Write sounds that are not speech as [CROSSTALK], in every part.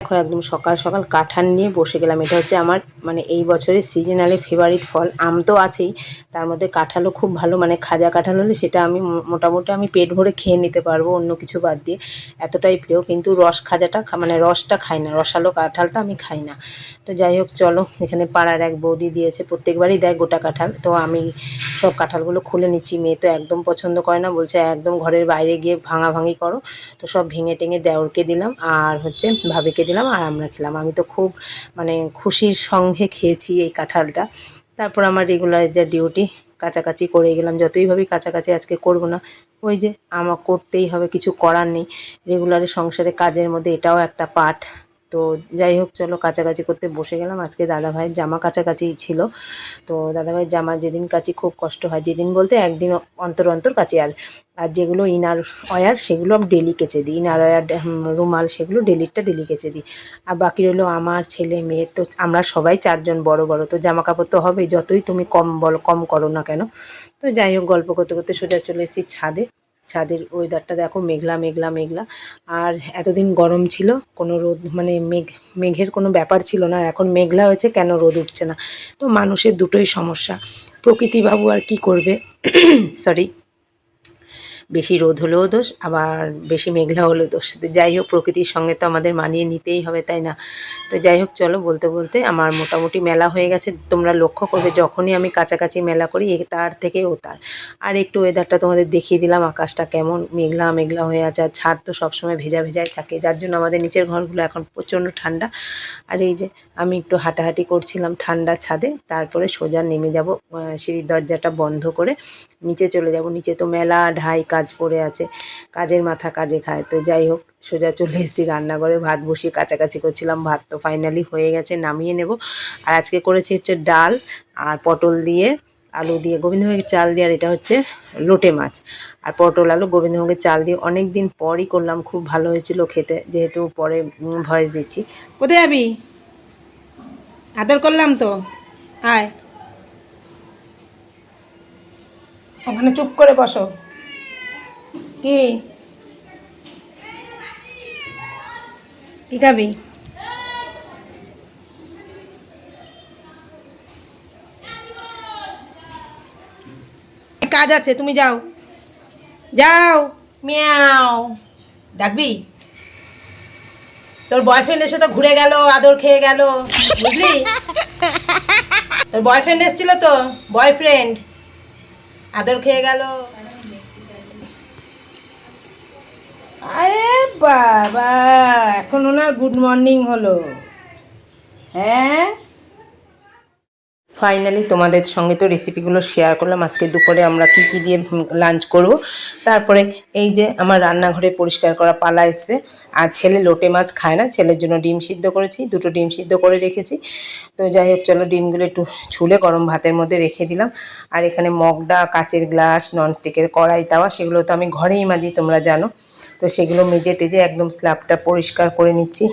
দেখো, একদম সকাল সকাল কাঁঠাল নিয়ে বসে গেলাম। এটা হচ্ছে আমার মানে এই বছরের সিজনালি ফেভারিট ফল। আম তো আছেই, তার মধ্যে কাঁঠালও খুব ভালো মানে খাজা কাঁঠাল হলে সেটা আমি মোটামুটি আমি পেট ভরে খেয়ে নিতে পারব, অন্য কিছু বাদ দিয়ে। এতটাই প্রিয়, কিন্তু রস খাজাটা মানে রসটা খাই না, রসালো কাঁঠালটা আমি খাই না। তো যাই হোক, চলো, এখানে পাড়ার এক বৌদি দিয়েছে, প্রত্যেকবারই দেয় গোটা কাঁঠাল। তো আমি সব কাঁঠালগুলো খুলে নিচ্ছি, মেয়ে তো একদম পছন্দ করে না, বলছে একদম ঘরের বাইরে গিয়ে ভাঙাভাঙি করো। তো সব ভেঙে টেঙে দেওরকে দিলাম, আর হচ্ছে ভাবিকে দিলাম আর আমরা খেলাম। আমি তো খুব মানে খুশির সঙ্গে খেয়েছি এই কাঁঠালটা। তারপর আমার রেগুলার যা ডিউটি কাছাকাছি করে গেলাম। যতই ভাবি কাছাকাছি আজকে করব না, ওই যে আমার করতেই হবে, কিছু করার নেই। রেগুলারের সংসারে কাজের মধ্যে এটাও একটা পার্ট তো যাই হোক, চলো কাছাকাছি করতে বসে গেলাম। আজকে দাদাভাইয়ের জামা কাছাকাছি ছিল। তো দাদাভাইয়ের জামা যেদিন কাচি খুব কষ্ট হয়। যেদিন বলতে একদিন অন্তর অন্তর কাচি। আর আর যেগুলো ইনার অয়ার সেগুলো আমি ডেলি কেচে দিই। ইনার অয়ার রুমাল, সেগুলো ডেলিরটা ডেলি কেচে দিই। আর বাকি রইল আমার ছেলে মেয়ের তো আমরা সবাই চারজন বড় বড়। তো জামা কাপড় তো হবেই। যতই তুমি কম বলো, কম করো না কেন। তো যাই হোক, গল্প করতে করতে সোজা চলে এসেছি ছাদে। ছাদের ওয়েদারটা দেখো মেঘলা মেঘলা মেঘলা। আর এতদিন গরম ছিল, কোনো রোদ মানে মেঘ, মেঘের কোনো ব্যাপার ছিল না। এখন মেঘলা হয়েছে, কেন রোদ উঠছে না? তো মানুষের দুটোই সমস্যা। প্রকৃতিবাবু আর কি করবে? [COUGHS] সরি বেশি রোদ হলেও দোষ, আবার বেশি মেঘলা হলেও দোষ। যাই হোক, প্রকৃতির সঙ্গে তো আমাদের মানিয়ে নিতেই হবে, তাই না? তো যাই হোক, চলো বলতে বলতে আমার মোটামুটি মেলা হয়ে গেছে। তোমরা লক্ষ্য করবে, যখনই আমি কাছাকাছি মেলা করি তার থেকে ও তার। আর একটু ওয়েদারটা তোমাদের দেখিয়ে দিলাম, আকাশটা কেমন মেঘলা মেঘলা হয়ে আছে, আর ছাদ তো সবসময় ভেজা ভেজাই থাকে, যার জন্য আমাদের নিচের ঘরগুলো এখন প্রচণ্ড ঠান্ডা। আর এই যে আমি একটু হাঁটাহাঁটি করছিলাম ঠান্ডা ছাদে, তারপরে সোজা নেমে যাব সিঁড়ির দরজাটা বন্ধ করে নিচে চলে যাব। নিচে তো মেলা, ঢাই কাজ পড়ে আছে, কাজের মাথা কাজে খায়। তো যাই হোক, সোজা চলে এসেছি রান্নাঘরে, ভাত বসিয়ে কাছাকাছি করছিলাম, ভাত তো ফাইনালি হয়ে গেছে, নামিয়ে নেব। আর আজকে করেছি হচ্ছে ডাল আর পটল দিয়ে আলু দিয়ে, গোবিন্দভোগের চাল দিয়ে, আর এটা হচ্ছে লোটে মাছ। আর পটল, আলু, গোবিন্দভোগের চাল দিয়ে অনেক দিন পরই করলাম, খুব ভালো হয়েছিল খেতে, যেহেতু পরে ভয়েস দিচ্ছি। কোথায় যাবি? আদর করলাম তো, আয়। ওখানে চুপ করে বসো। কি? কি খাবি কাজ আছে, তুমি যাও। যাও, মিয়াও। ডাকবি তোর বয়ফ্রেন্ড এসে তো ঘুরে গেল, আদর খেয়ে গেল, বুঝলি? তোর বয়ফ্রেন্ড এসেছিল তো? বয়ফ্রেন্ড আদর খেয়ে গেল। আরে বাবা, এখন ওনার গুড মর্নিং হলো। হ্যাঁ? ফাইনালি তোমাদের সঙ্গে তো রেসিপিগুলো শেয়ার করলাম। আজকে দুপুরে আমরা কি কি দিয়ে লাঞ্চ করব। তারপরে এই যে আমার রান্নাঘরে পরিষ্কার করা পালা এসছে। আর ছেলে লোটে মাছ খায় না, ছেলের জন্য ডিম সিদ্ধ করেছি, দুটো ডিম সিদ্ধ করে রেখেছি। তো যাই হোক, চলো ডিমগুলো একটু ছুলে গরম ভাতের মধ্যে রেখে দিলাম। আর এখানে মগডা, কাচের গ্লাস ননস্টিকের কড়াই, তাওয়া, সেগুলো তো আমি ঘরেই মাজি, তোমরা জানো। তো সেগুলো মেজে টেজে একদম স্ল্যাবটা পরিষ্কার করে নিচ্ছি।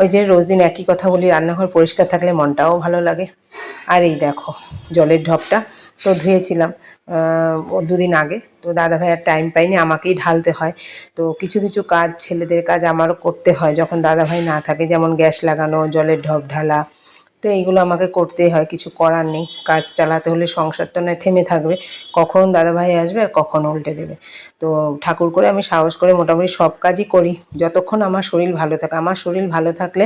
ওই যে রোজ দিন একই কথা বলি, রান্নাঘর পরিষ্কার থাকলে মনটাও ভালো লাগে। আর এই দেখো, জলের ঢপটা তো ধুয়েছিলাম দুদিন আগে। তো দাদাভাই আর টাইম পাইনি, আমাকেই ঢালতে হয়। তো কিছু কিছু কাজ, ছেলেদের কাজ আমারও করতে হয়। যখন দাদাভাই না থাকে, যেমন গ্যাস লাগানো, জলের ঢপ ঢালা তো এইগুলো আমাকে করতেই হয়, কিছু করার নেই। কাজ চালাতে হলে সংসার তো নয়, থেমে থাকবে। কখন দাদাভাই আসবে আর কখন উল্টে দেবে। তো ঠাকুর করে আমি সাহস করে মোটামুটি সব কাজই করি। যতক্ষণ আমার শরীর ভালো থাকে। আমার শরীর ভালো থাকলে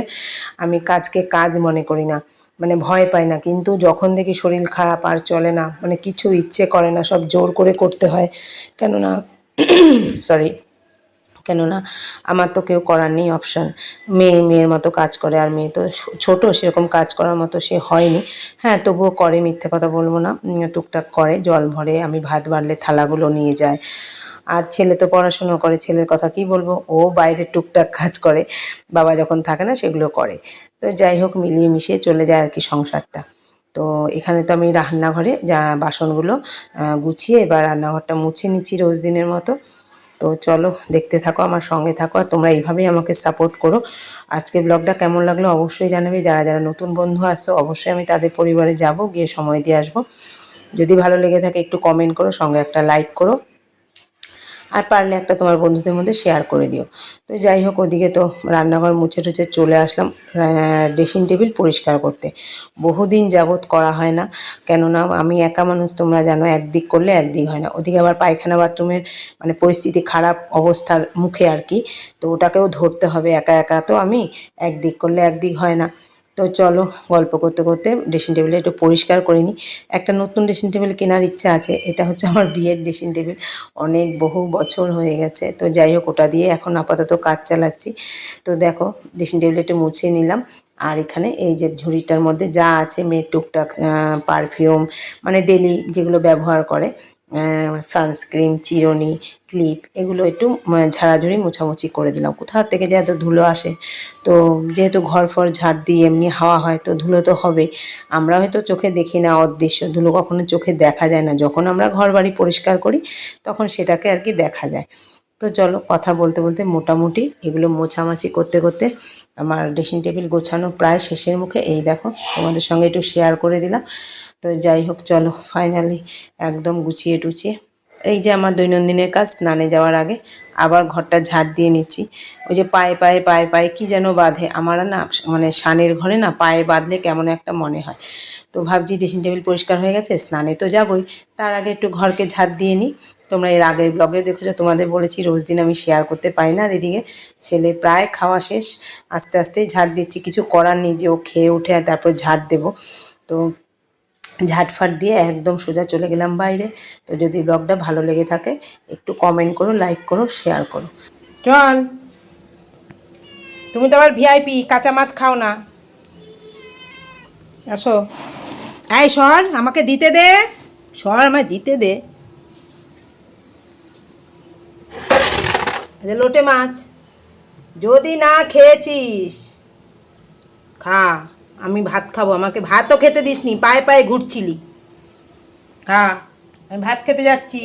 আমি কাজকে কাজ মনে করি না। মানে ভয় পাই না। কিন্তু যখন দেখি শরীর খারাপ আর চলে না মানে কিছু ইচ্ছে করে না, সব জোর করে করতে হয়। কেননা [COUGHS] সরি কেননা আমার তো কেউ করার নেই অপশান মেয়ে, মেয়ের মতো কাজ করে আর মেয়ে তো ছোট, সেরকম কাজ করার মতো সে হয়নি। হ্যাঁ তবুও করে, মিথ্যে কথা বলব না। টুকটাক করে, জল ভরে, আমি ভাত বাড়লে থালাগুলো নিয়ে যায়। আর ছেলে তো পড়াশুনো করে, ছেলের কথা কি বলব? ও বাইরে টুকটাক কাজ করে, বাবা যখন থাকে না সেগুলো করে। তো যাই হোক, মিলিয়ে মিশিয়ে চলে যায় আর কি সংসারটা। তো এখানে তো আমি রান্নাঘরে যা বাসনগুলো গুছিয়ে এবার রান্নাঘরটা মুছে নিচ্ছি রোজ দিনের মতো। তো চলো দেখতে থাকো, আমার সঙ্গে থাকো আর তোমরা এইভাবেই আমাকে সাপোর্ট করো। আজকে ব্লগটা কেমন লাগল অবশ্যই জানাবে। যারা যারা নতুন বন্ধু আসছো অবশ্যই আমি তাদের পরিবারে যাব, গিয়ে সময় দিয়ে আসব। যদি ভালো লেগে থাকে একটু কমেন্ট করো, সঙ্গে একটা লাইক করো। আর পারলে একটা তোমার বন্ধুদের মধ্যে শেয়ার করে দিও। তো যাই হোক, ওদিকে তো রান্নাঘর মুছে টুছে চলে আসলাম ড্রেসিং টেবিল পরিষ্কার করতে। বহুদিন যাবৎ করা হয় না, কেননা আমি একা মানুষ, তোমরা জানো, একদিক করলে একদিক হয় না। ওদিকে আবার পায়খানা বাথরুমের মানে পরিস্থিতি খারাপ অবস্থার মুখে আর কি, তো ওটাকেও ধরতে হবে একা একা। তো আমি একদিক করলে একদিক হয় না। তো চলো গল্প করতে করতে ড্রেসিং টেবিলটা একটু পরিষ্কার করে নিই। একটা নতুন ড্রেসিং টেবিল কেনার ইচ্ছা আছে, এটা হচ্ছে আমার বিয়ের ড্রেসিং টেবিল অনেক বহু বছর হয়ে গেছে, তো যাই হোক ওটা দিয়ে এখন আপাতত কাজ চালাচ্ছি। তো দেখো ড্রেসিং টেবিলটা একটু মুছিয়ে নিলাম, আর এখানে এই যে ঝুড়িটার মধ্যে যা আছে, মেয়ের টুকটাক পারফিউম মানে ডেলি যেগুলো ব্যবহার করে সানস্ক্রিন চিরুনি ক্লিপ এগুলো একটু ঝাড়াঝুড়ি মোছামুছি করে দিলাম। কোথা থেকে যে এত ধুলো আসে, তো যেহেতু ঘর ফর ঝাড় দিয়ে এমনি হাওয়া হয়, তো ধুলো তো হবে। আমরা হয়তো চোখে দেখি না অদৃশ্য, ধুলো কখনো চোখে দেখা যায় না। যখন আমরা ঘর বাড়ি পরিষ্কার করি, তখন সেটাকে আর কি দেখা যায়। তো চলো কথা বলতে বলতে মোটামুটি এগুলো মোছামাছি করতে করতে আমার ড্রেসিং টেবিল গোছানো প্রায় শেষের মুখে। এই দেখো, তোমাদের সঙ্গে একটু শেয়ার করে দিলাম। তো যাই হোক, চলো ফাইনালি একদম গুছিয়ে টুচিয়ে এই যে আমার দৈনন্দিনের কাজ, স্নানে যাওয়ার আগে আবার ঘরটা ঝাড় দিয়ে নিচ্ছি। ওই যে পায়ে পায়ে পায়ে পায়ে কি যেন বাঁধে। আমার না মানে সানের ঘরে না পায়ে বাঁধলে কেমন একটা মনে হয়। তো ভাবছি ড্রেসিং টেবিল পরিষ্কার হয়ে গেছে, স্নানে তো যাবই। তার আগে একটু ঘরকে ঝাড় দিয়ে নিই। তোমরা এর আগের ব্লগে দেখেছ, তোমাদের বলেছি রোজ দিন আমি শেয়ার করতে পারি না। আর এদিকে ছেলে প্রায় খাওয়া শেষ, আস্তে আস্তেই ঝাড় দিচ্ছি। কিছু করার নেই যে ও খেয়ে উঠে তারপর ঝাড় দেবো। তো ঝাটফাট দিয়ে একদম সোজা চলে গেলাম বাইরে। তো যদি ব্লগটা ভালো লেগে থাকে, একটু কমেন্ট করো লাইক করো শেয়ার করো। চল। তুমি তো আবার ভিআইপি কাঁচা মাছ খাও না। আসো। এই সর, আমাকে দিতে দে। সর আমায় দিতে দে। যে লোটে মাছ। যদি না খেয়েছিস, খা, আমি ভাত খাব। আমাকে ভাতও খেতে দিসনি, পায়ে পায়ে ঘুরছিলি। খা, আমি ভাত খেতে যাচ্ছি।